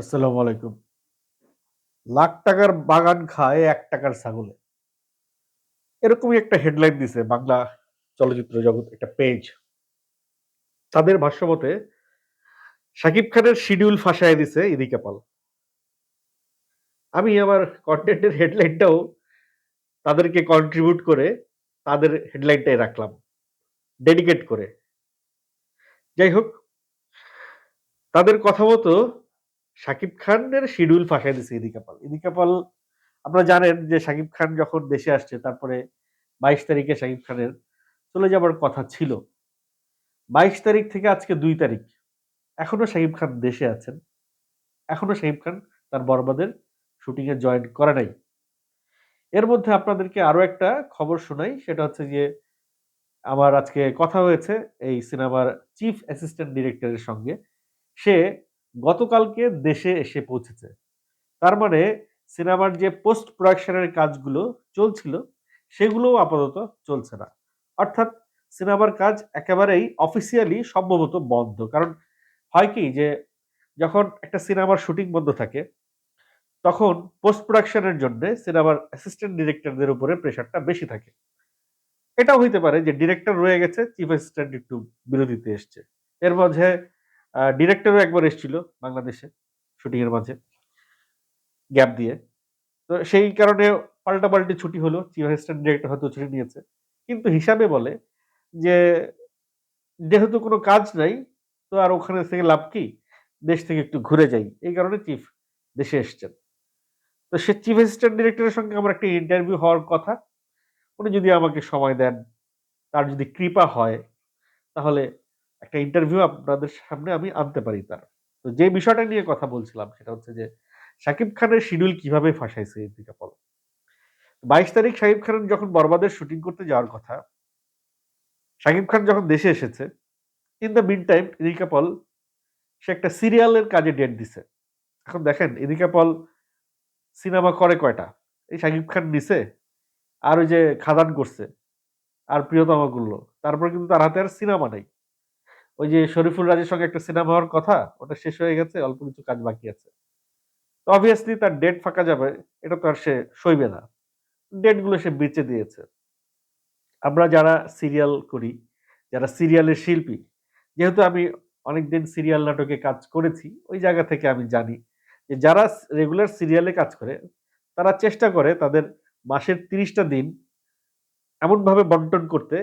আসসালামু আলাইকুম। লাখ টাকার বাগান খায় এক টাকার ছাগলে। এরকমই একটা হেডলাইন দিছে বাংলা চলচ্চিত্র জগৎ, একটা পেজ। তাদের ভাষ্যমতে, শাকিব খানের শিডিউল ফাঁসায় দিছে ইদিকা পাল। আমি আমার কন্টেন্টের হেডলাইনটাও তাদেরকে কন্ট্রিবিউট করে তাদের হেডলাইনটাই রাখলাম। ডেডিকেট করে। যাই হোক, তাদের কথা মতো শাকিব খানের শিডিউল ফাঁসায় দিছে ইদিকা পাল। ইদিকা পাল আপনারা জানেন যে শাকিব খান যখন দেশে আসছে, তারপরে ২২ তারিখে শাকিব খানের চলে যাবার কথা ছিল। ২২ তারিখ থেকে আজকে দুই তারিখ। এখনও শাকিব খান দেশে আছেন। এখনও শাকিব খান তার বরবাদের শুটিং এ জয়েন করে নাই। এর মধ্যে আপনাদেরকে আরও একটা খবর শোনাই, সেটা হচ্ছে যে আমার আজকে কথা হয়েছে এই সিনেমার চিফ অ্যাসিস্ট্যান্ট ডিরেক্টরের সঙ্গে। সে গতকালকে দেশে এসে পৌঁছেছে। তার মানে সিনেমার যে পোস্ট প্রোডাকশন এর কাজগুলো চলছিল সেগুলোও আপাতত চলছে না। অর্থাৎ সিনেমার কাজ একেবারেই অফিসিয়ালি সম্ভবত বন্ধ। কারণ হয় কি যে যখন একটা সিনেমার শুটিং বন্ধ থাকে তখন পোস্ট প্রোডাকশন এর জন্যে সিনেমার অ্যাসিস্ট্যান্ট ডিরেক্টরদের উপরে প্রেশারটা বেশি থাকে। এটাও হইতে পারে যে ডিরেক্টর রয়ে গেছে, চিফ অ্যাসিস্ট্যান্ট একটু বিরতিতে এসছে। এর মাঝে ডিরেক্টরও একবার এসছিল বাংলাদেশে শুটিং এর মাঝে। গ্যাপ দিয়ে। তো সেই কারণে পাল্টাপাল্টি ছুটি হলো। চিফ অ্যাসিস্ট্যান্ট ডিরেক্টর হয়তো ছুটি নিয়েছে। কিন্তু হিসাবে বলে যে যেহেতু কোনো কাজ নাই তো আর ওখানে থেকে লাভ কি? দেশ থেকে একটু ঘুরে যাই। এই কারণে চিফ দেশে এসছেন। তো সে চিফ অ্যাসিস্ট্যান্ট ডিরেক্টরের সঙ্গে আমার একটা ইন্টারভিউ হওয়ার কথা। উনি যদি আমাকে সময় দেন, তার যদি কৃপা হয় তাহলে একটা ইন্টারভিউ আপনাদের সামনে আমি আনতে পারি তার। তো যে বিষয়টা নিয়ে কথা বলছিলাম সেটা হচ্ছে যে, শাকিব খানের শিডিউল কীভাবে ফাঁসাইছে ইদিকা পাল। ২২ তারিখ শাকিব খান যখন বরবাদের শুটিং করতে যাওয়ার কথা, শাকিব খান যখন দেশে এসেছে in the mean time Idika Paul, সে একটা সিরিয়ালের কাজে ডেট দিছে। এখন দেখেন ইদিকা পল সিনেমা করে কয়টা? এই শাকিব খান নিছে, আর ওই যে খাদান করছে। আর প্রিয়তমা করল। তারপরে কিন্তু তার হাতে আর সিনেমা নাই। ওই যে শরীফুল রাজের সঙ্গে একটা সিনেমা হওয়ার কথা, ওটা শেষ হয়ে গেছে। অল্প কিছু কাজ বাকি আছে। তো অবভিয়াসলি তার ডেট ফাঁকা যাবে। এটা তো আর সে সইবে না। ডেটগুলো সে বেঁচে দিয়েছে। আমরা যারা সিরিয়াল করি, যারা সিরিয়ালের শিল্পী, যেহেতু আমি অনেকদিন সিরিয়াল নাটকে কাজ করেছি, ওই জায়গা থেকে আমি জানি যে যারা রেগুলার সিরিয়ালে কাজ করে তারা চেষ্টা করে তাদের মাসের ৩০ টা দিন এমনভাবে বন্টন করতে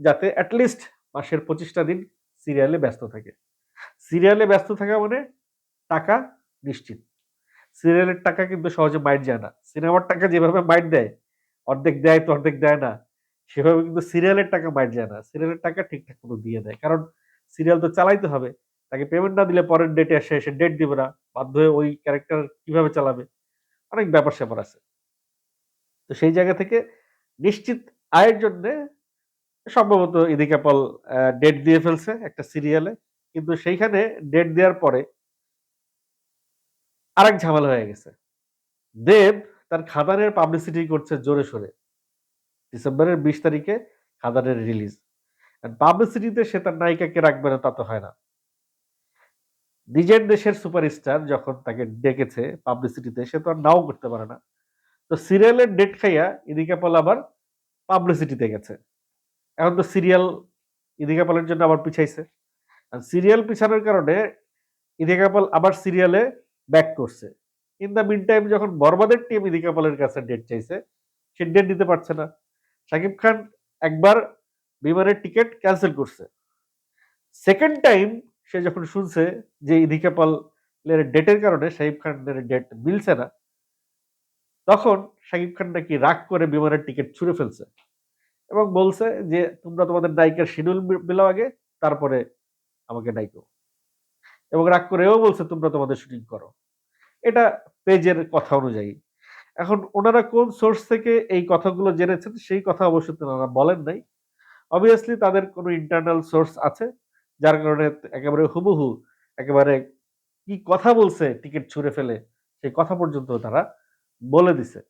যাতে অ্যাটলিস্ট মাসের পঁচিশটা দিন সিরিয়ালে ব্যস্ত থাকে। সিরিয়ালে ব্যস্ত থাকা মানে টাকা নিশ্চিত। সিরিয়ালের টাকা কিন্তু সহজে মাইর যায় না। সিনেমার টাকা যেভাবে মাইর দেয়, অর্ধেক দেয় তো অর্ধেক দেয় না। সেভাবে কিন্তু সিরিয়ালের টাকা মাইর যায় না। সিরিয়ালের টাকা ঠিকঠাক মতো দিয়ে দেয়। কারণ সিরিয়াল তো চালাইতে হবে। তাকে পেমেন্ট না দিলে পরের ডেটে এসে, সে ডেট দিবে না। বাধ্য হয়ে ওই ক্যারেক্টার কীভাবে চালাবে? অনেক ব্যাপার-স্যাপার আছে। তো সেই জায়গা থেকে নিশ্চিত আয়ের জন্যে সম্ভবত ইদিকা পল অ্যা ডেট দিয়ে ফেলছে একটা সিরিয়ালে। কিন্তু সেইখানে ডেট দেওয়ার পরে আরেক ঝামেলা হয়ে গেছে। দেব তার খাদানের পাবলিসিটি করছে জোরে সোরে। ডিসেম্বরের ২০ তারিখে খাদানের রিলিজ। পাবলিসিটিতে সে তার নায়িকাকে রাখবে না, তা তো হয় না। নিজের দেশের সুপারস্টার যখন তাকে ডেকেছে পাবলিসিটিতে সে তো আর নাও করতে পারে না। তো সিরিয়ালের ডেট খাইয়া ইদিকা পল আবার পাবলিসিটিতে গেছে। এখন তো সিরিয়াল ইদিকা পলের জন্য আবার পিছাইছে। সিরিয়াল পিছানোর কারণে ইদিকা পল আবার সিরিয়ালে ব্যাক করছে। ইন দ্য মিন টাইম যখন বরবাদের টিম ইদিকা পলের কাছে ডেট চাইছে, সে ডেট দিতে পারছে না। শাকিব খান একবার বিমানের টিকিট ক্যান্সেল করছে। সেকেন্ড টাইম সে যখন শুনছে যে ইদিকা পলের ডেটের কারণে শাকিব খানের ডেট মিলছে না তখন শাকিব খান নাকি রাগ করে বিমানের টিকিট ছুঁড়ে ফেলছে। এবং বলছে যে, "তোমরা তোমাদের নায়িকার শিডিউল মি মিলাও আগে, তারপরে আমাকে ডাইকো।" এবং রাগ করে এও বলছে, "তোমরা তোমাদের শুটিং করো।" এটা পেজের কথা অনুযায়ী। এখন ওনারা কোন সোর্স থেকে এই কথাগুলো জেনেছেন সেই কথা অবশ্য তারা বলেন নাই। অবভিয়াসলি তাদের কোনো ইন্টারনাল সোর্স আছে। যার কারণে একেবারে হুবহু একেবারে কি কথা বলছে টিকিট ছুঁড়ে ফেলে সেই কথা পর্যন্ত তারা বলে দিছে।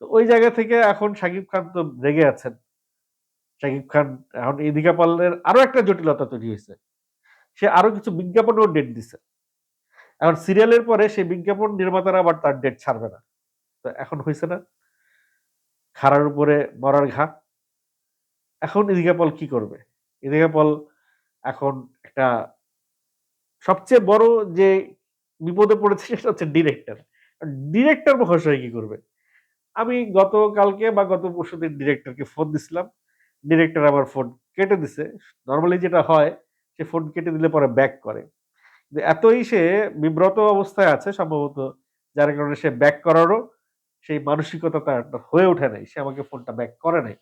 তো ওই জায়গা থেকে এখন শাকিব খান তো রেগে আছেন। শাকিব খান, এখন ইদিকা পালের আরও একটা জটিলতা তৈরি হয়েছে। সে আরও কিছু বিজ্ঞাপনেও ডেট দিছে। এখন সিরিয়ালের পরে সেই বিজ্ঞাপন নির্মাতারা আবার তার ডেট ছাড়বে না। তো এখন হয়েছে না? খাড়ার উপরে মরার ঘা। এখন ইদিকা পল কি করবে? ইদিকা পল এখন একটা সবচেয়ে বড় যে বিপদে পড়েছে সেটা হচ্ছে ডিরেক্টর ডিরেক্টর মহাশয় কি করবে? আমি গতকালকে বা গত পরশু দিন ডিরেক্টরকে ফোন দিছিলাম। ডিরেক্টর আমার ফোন কেটে দিছে। নর্মালি যেটা হয়, সে ফোন কেটে দিলে পরে ব্যাক করে। এতই সে বিব্রত অবস্থায় আছে সম্ভবত, যার কারণে সে ব্যাক করারও সেই মানসিকতা তার হয়ে ওঠে নাই। সে আমাকে ফোনটা ব্যাক করে নাই।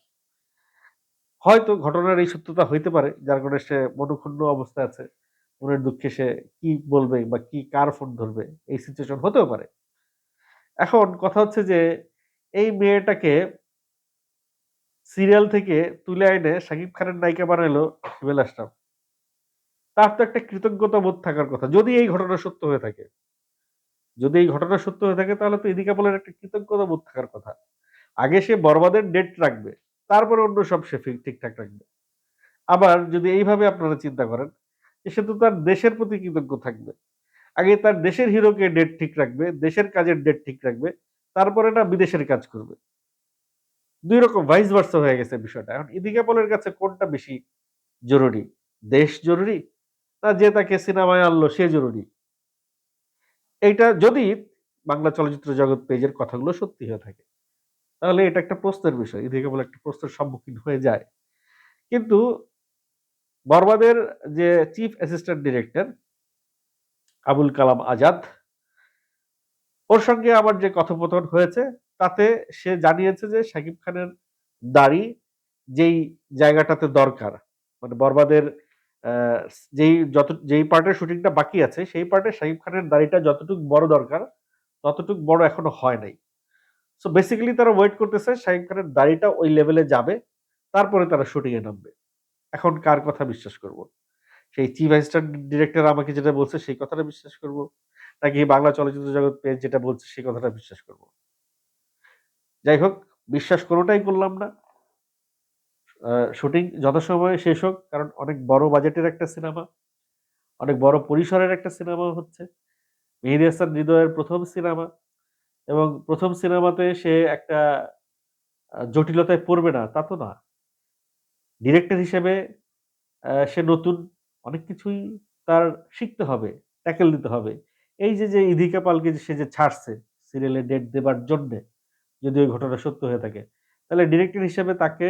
হয়তো ঘটনার এই সত্যতা হইতে পারে, যার কারণে সে মনোক্ষুণ্ণ অবস্থায় আছে। মনের দুঃখে সে কি বলবে বা কি কার ফোন ধরবে, এই সিচুয়েশন হতেও পারে। এখন কথা হচ্ছে যে, এই মেয়েটাকে সিরিয়াল থেকে তুলে এনে শাকিব খানের নায়িকা বানাইলো হিমেল তার তো একটা কৃতজ্ঞতা বোধ থাকার কথা। যদি এই ঘটনা সত্য হয়ে থাকে, যদি এই ঘটনা সত্য হয়ে থাকে, তাহলে তো এদিকে বলের একটা কৃতজ্ঞতা বোধ থাকার কথা। আগে সে বরবাদের ডেট রাখবে, তারপরে অন্য সব সে ঠিকঠাক রাখবে। আবার যদি এইভাবে আপনারা চিন্তা করেন সে তো তার দেশের প্রতি কৃতজ্ঞ থাকবে। আগে তার দেশের হিরোকে ডেট ঠিক রাখবে, দেশের কাজের ডেট ঠিক রাখবে, তারপরে না বিদেশের কাজ করবে। দুই রকম ভাইস ভার্সা হয়ে গেছে বিষয়টা। এখন ইদিকা পলের কাছে কোনটা বেশি জরুরি? দেশ জরুরি? না যে তাকে সিনেমায় আনলো সে জরুরি? এইটা যদি বাংলা চলচ্চিত্র জগৎ পেজের কথাগুলো সত্যি হয়ে থাকে, তাহলে এটা একটা প্রশ্নের বিষয়। ইদিকা বলে একটা প্রশ্নের সম্মুখীন হয়ে যায়। কিন্তু বরবাদের যে chief assistant director Abul Kalam Azad, ওর সঙ্গে আমার যে কথোপকথন হয়েছে তাতে সে জানিয়েছে যে শাকিব খানের দাড়ি যেই জায়গাটাতে দরকার মানে বরবাদের যেই যত, যেই পার্টের শুটিংটা বাকি আছে, সেই পার্টে শাকিব খানের দাড়িটা যতটুকু বড় দরকার, ততটুকু বড় এখনও হয় নাই। সো বেসিক্যালি তারা ওয়েট করতেছে, শাকিব খানের দাড়িটা ওই লেভেলে যাবে, তারপরে তারা শুটিংয়ে নামবে। এখন কার কথা বিশ্বাস করব? সেই চিফ অ্যাসিস্ট্যান্ট ডিরেক্টর আমাকে যেটা বলছে সেই কথাটা বিশ্বাস করব? নাকি বাংলা চলচ্চিত্র জগৎ পেজ যেটা বলছে সেই কথাটা বিশ্বাস করব? যাই হোক, বিশ্বাস কোনোটাই করলাম না। শুটিং যথাসময়ে শেষ হোক, কারণ অনেক বড় বাজেটের একটা সিনেমা, অনেক বড় পরিসরের একটা সিনেমা হচ্ছে। মেহেদি হাসান হৃদয়ের প্রথম সিনেমা এবং প্রথম সিনেমাতে সে একটা জটিলতায় পড়বে না, তা তো না। ডিরেক্টর হিসেবে সে নতুন, অনেক কিছুই তার শিখতে হবে, ট্যাকেল দিতে হবে। এই যে যে ইধিকা পালকে সে যে ছাড়ছে সিরিয়ালে ডেট দেবার জন্যে যদি ওই ঘটনা সত্য হয়ে থাকে। তাহলে ডিরেক্টর হিসেবে তাকে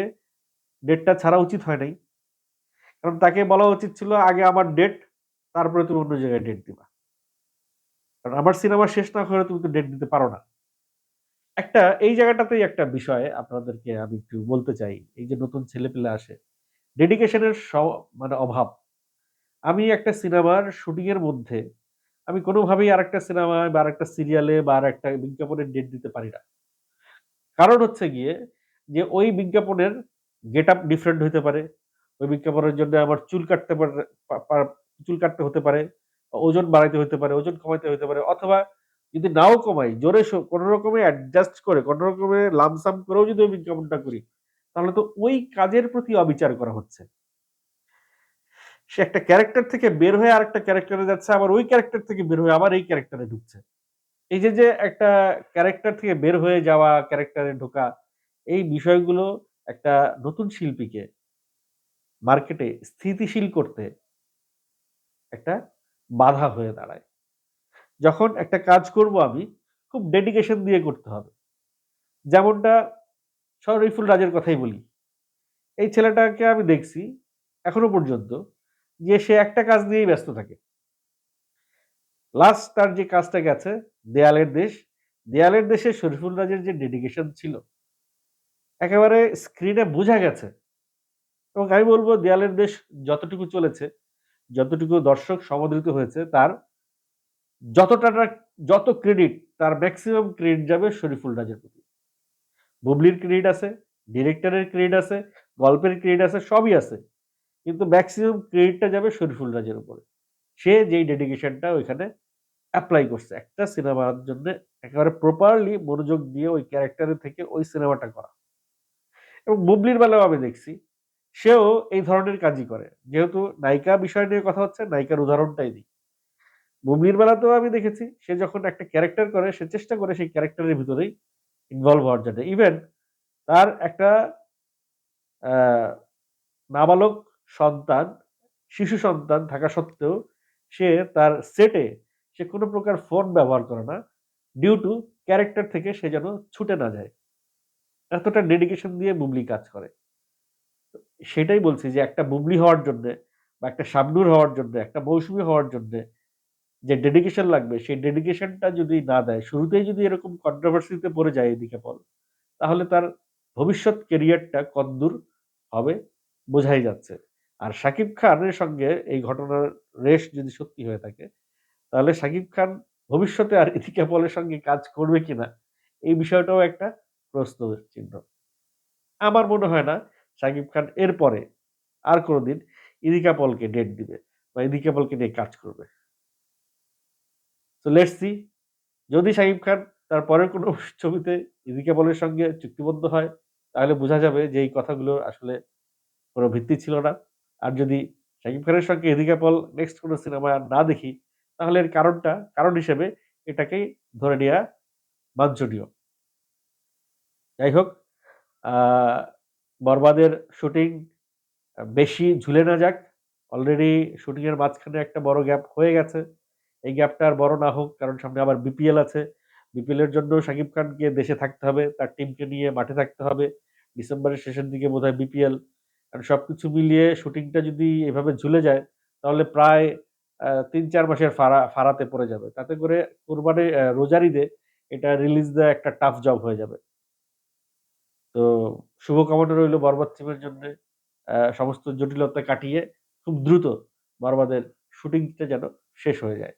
ডেটটা ছাড়া উচিত হয় নাই। কারণ তাকে বলা উচিত ছিল, আগে আমার ডেট তারপরে তুমি অন্য জায়গায় ডেট দিবা। কারণ আমার সিনেমা শেষ না করে তুমি তো ডেট দিতে পারো না। একটা, এই জায়গাটাতেই একটা বিষয় আপনাদেরকে আমি একটু বলতে চাই। এই যে নতুন ছেলে পেলে আসে ডেডিকেশনের মানে অভাব। আমি একটা সিনেমার শুটিংয়ের মধ্যে, আমি কোনোভাবেই আর একটা সিনেমায় বা আর একটা সিরিয়ালে বা আর একটা বিজ্ঞাপনের ডেট দিতে পারি না। কারণ হচ্ছে গিয়ে যে ওই বিজ্ঞাপনের গেট আপ ডিফারেন্ট হতে পারে, ওই বিজ্ঞাপনের জন্য আমার চুল কাটতে পারে চুল কাটতে হতে পারে, ওজন বাড়াইতে হতে পারে, ওজন কমাইতে হতে পারে, অথবা যদি নাও কমাই, জোরে কোনো রকমে অ্যাডজাস্ট করে, কোনো রকমে লামসাম করেও যদি ওই বিজ্ঞাপনটা করি, তাহলে তো ওই কাজের প্রতি অবিচার করা হচ্ছে। সে একটা ক্যারেক্টার থেকে বের হয়ে আর একটা ক্যারেক্টারে যাচ্ছে, আবার ওই ক্যারেক্টার থেকে বের হয়ে আবার এই ক্যারেক্টারে ঢুকছে। এই যে যে একটা ক্যারেক্টার থেকে বের হয়ে যাওয়া ক্যারেক্টারে ঢোকা, এই বিষয়গুলো একটা নতুন শিল্পীকে মার্কেটে স্থিতিশীল করতে একটা বাধা হয়ে দাঁড়ায়। যখন একটা কাজ করব আমি, খুব ডেডিকেশন দিয়ে করতে হবে। যেমনটা শরীফুল রাজের কথাই বলি। এই ছেলেটাকে আমি দেখছি এখনও পর্যন্ত যে সে একটা কাজ নিয়েই ব্যস্ত থাকে। লাস্ট তার যে কাজটা গেছে, দেয়ালের দেশ। দেয়ালের দেশে শরীফুল রাজের যে ডেডিকেশন ছিল, একেবারে স্ক্রিনে বোঝা গেছে। এবং আমি বলব, দেয়ালের দেশ যতটুকু চলেছে, যতটুকু দর্শক সমাদৃত হয়েছে, তার যতটা যত ক্রেডিট তার ম্যাক্সিমাম ক্রেডিট যাবে শরীফুল রাজের প্রতি। বুবলির ক্রেডিট আছে ডিরেক্টরের ক্রেডিট আছে, গল্পের ক্রেডিট আছে, সবই আছে। কিন্তু ম্যাক্সিমাম ক্রেডিটটা যাবে শরীফুল রাজের উপরে। সে যেই ডেডিকেশনটা ওইখানে অ্যাপ্লাই করছে। একটা সিনেমার জন্য একেবারে প্রপারলি মনোযোগ দিয়ে ওই ক্যারেক্টারের থেকে ওই সিনেমাটা করা। এবং বুবলির বেলাও আমি দেখছি, সেও এই ধরনের কাজই করে। যেহেতু নায়িকা বিষয় নিয়ে কথা হচ্ছে, নায়িকার উদাহরণটাই দিই বুবলির বেলাতেও আমি দেখেছি, সে যখন একটা ক্যারেক্টার করে, সে চেষ্টা করে সেই ক্যারেক্টারের ভিতরেই ইনভলভ হওয়ার জন্য। ইভেন তার একটা নাবালক সন্তান, শিশু সন্তান থাকা সত্ত্বেও সে তার সেটে সে কোনো প্রকার ফোন ব্যবহার করে না ডিউ টু ক্যারেক্টার থেকে সে যেন ছুটে না যায়। এতটা ডেডিকেশন দিয়ে বুবলি কাজ করে। সেটাই বলছি যে একটা বুবলি হওয়ার জন্য বা একটা শাবনুর হওয়ার জন্য, একটা মৌসুমী হওয়ার জন্য যে ডেডিকেশন লাগবে, সেই ডেডিকেশনটা যদি না দেয়, শুরুতেই যদি এরকম কন্ট্রোভার্সিতে পড়ে যায় এদিকে বল, তাহলে তার ভবিষ্যৎ কেরিয়ারটা কদ্দূর হবে বোঝাই যাচ্ছে। আর শাকিব খানের সঙ্গে এই ঘটনার রেশ যদি সত্যি হয়ে থাকে, তাহলে শাকিব খান ভবিষ্যতে আর ইথিকা পলের সঙ্গে কাজ করবে কিনা, এই বিষয়টাও একটা প্রশ্ন চিহ্ন। আমার মনে হয় না শাকিব খান এরপরে আর কোনোদিন ইদিকা পলকে ডেট দিবে বা ইদিকা পলকে নিয়ে কাজ করবে। তো লেটস সি যদি শাকিব খান তার পরের কোনো ছবিতে ইদিকা পলের সঙ্গে চুক্তিবদ্ধ হয়, তাহলে বোঝা যাবে যে এই কথাগুলো আসলে কোনো ভিত্তি ছিল না। আর যদি শাকিব খানের সঙ্গে ইদিকা পল নেক্সট কোনো সিনেমা না দেখি, তাহলে এর কারণটা, কারণ হিসেবে এটাকেই ধরে নেওয়া বাঞ্ছনীয়। যাই হোক বরবাদের শুটিং বেশি ঝুলে না যাক অলরেডি শুটিংয়ের মাঝখানে একটা বড় গ্যাপ হয়ে গেছে। এই গ্যাপটা আর বড় না হোক, কারণ সামনে আবার বিপিএল আছে। বিপিএলের জন্য শাকিব খানকে দেশে থাকতে হবে, তার টিমকে নিয়ে মাঠে থাকতে হবে। ডিসেম্বরের শেষের দিকে বোধহয় বিপিএল কারণ সব কিছু মিলিয়ে শুটিংটা যদি এভাবে ঝুলে যায়, তাহলে প্রায় তিন চার মাসের ফাড়া ফাড়াতে পড়ে যাবে। তাতে করে কোরবানি রোজার ঈদে এটা রিলিজ দেওয়া একটা টাফ জব হয়ে যাবে। তো শুভকামনা রইল বরবাদ টিমের জন্য। সমস্ত জটিলতা কাটিয়ে খুব দ্রুত বরবাদের শুটিংটা যেন শেষ হয়ে যায়।